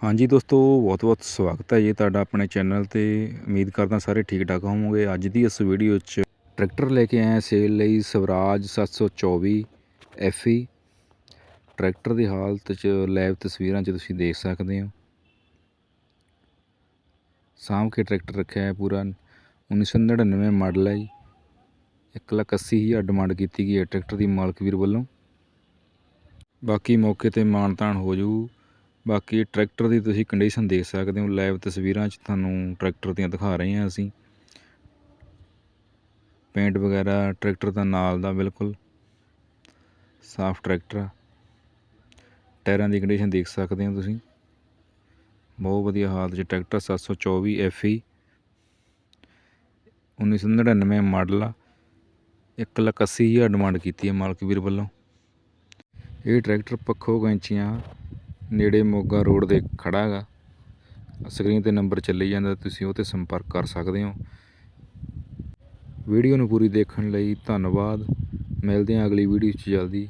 ਹਾਂਜੀ ਦੋਸਤੋ ਬਹੁਤ ਬਹੁਤ ਸਵਾਗਤ ਹੈ ਜੀ ਤੁਹਾਡਾ ਆਪਣੇ ਚੈਨਲ ਤੇ। ਉਮੀਦ ਕਰਦਾ ਸਾਰੇ ਠੀਕ ਠਾਕ ਹੋਵੋਗੇ। ਅੱਜ ਦੀ ਇਸ ਵੀਡੀਓ 'ਚ ਟਰੈਕਟਰ ਲੈ ਕੇ ਆਏ ਸੇਲ ਲਈ ਸਵਰਾਜ 724 ਐਫਈ ਟਰੈਕਟਰ ਦੀ ਹਾਲਤ 'ਚ ਲਾਈਵ ਤਸਵੀਰਾਂ 'ਚ ਤੁਸੀਂ ਦੇਖ ਸਕਦੇ ਹੋ। ਸਾਂਭ ਕੇ ਟਰੈਕਟਰ ਰੱਖਿਆ ਹੈ ਪੂਰਾ। 1999 ਮਾਡਲ ਹੈ ਜੀ। ਇੱਕ ਲੱਖ ਅੱਸੀ ਹਜ਼ਾਰ ਡਿਮਾਂਡ ਕੀਤੀ ਗਈ ਹੈ ਟਰੈਕਟਰ ਦੀ ਮਾਲਕ ਵੀਰ ਵੱਲੋਂ। ਬਾਕੀ ਮੌਕੇ ਤੇ ਮਾਨਤਾਨ ਹੋ ਜੂ ਬਾਕੀ ਟਰੈਕਟਰ ਦੀ ਤੁਸੀਂ ਕੰਡੀਸ਼ਨ ਦੇਖ ਸਕਦੇ ਹੋ ਲਾਈਵ ਤਸਵੀਰਾਂ 'ਚ ਤੁਹਾਨੂੰ ਟਰੈਕਟਰ ਦੀਆਂ ਦਿਖਾ ਰਹੇ ਹਾਂ ਅਸੀਂ। ਪੇਂਟ ਵਗੈਰਾ, ਟਰੈਕਟਰ ਦਾ ਨਾਲ ਦਾ ਬਿਲਕੁਲ, ਸਾਫ਼ ਟਰੈਕਟਰ ਆ। ਟਾਇਰਾਂ ਦੀ ਕੰਡੀਸ਼ਨ ਦੇਖ ਸਕਦੇ ਹੋ ਤੁਸੀਂ। ਬਹੁਤ ਵਧੀਆ ਹਾਲਤ 'ਚ ਟਰੈਕਟਰ 724 FE 1999 ਮਾਡਲ ਆ। ਇੱਕ ਲੱਖ ਅੱਸੀ ਹਜ਼ਾਰ ਡਿਮਾਂਡ ਕੀਤੀ ਹੈ ਮਾਲਕ ਵੀਰ ਵੱਲੋਂ। ਇਹ ਟਰੈਕਟਰ ਪੱਖੋ ਗੈਂਚੀਆਂ ਨੇੜੇ ਮੋਗਾ ਰੋਡ ਦੇ ਖੜਾ ਹੈਗਾ। ਸਕਰੀਨ ਤੇ ਨੰਬਰ ਚੱਲੀ ਜਾਂਦਾ, ਤੁਸੀਂ ਉਹ ਤੇ ਸੰਪਰਕ ਕਰ ਸਕਦੇ ਹੋ। ਵੀਡੀਓ ਨੂੰ ਪੂਰੀ ਦੇਖਣ ਲਈ ਧੰਨਵਾਦ। ਮਿਲਦੇ ਹਾਂ ਅਗਲੀ ਵੀਡੀਓ 'ਚ ਜਲਦੀ।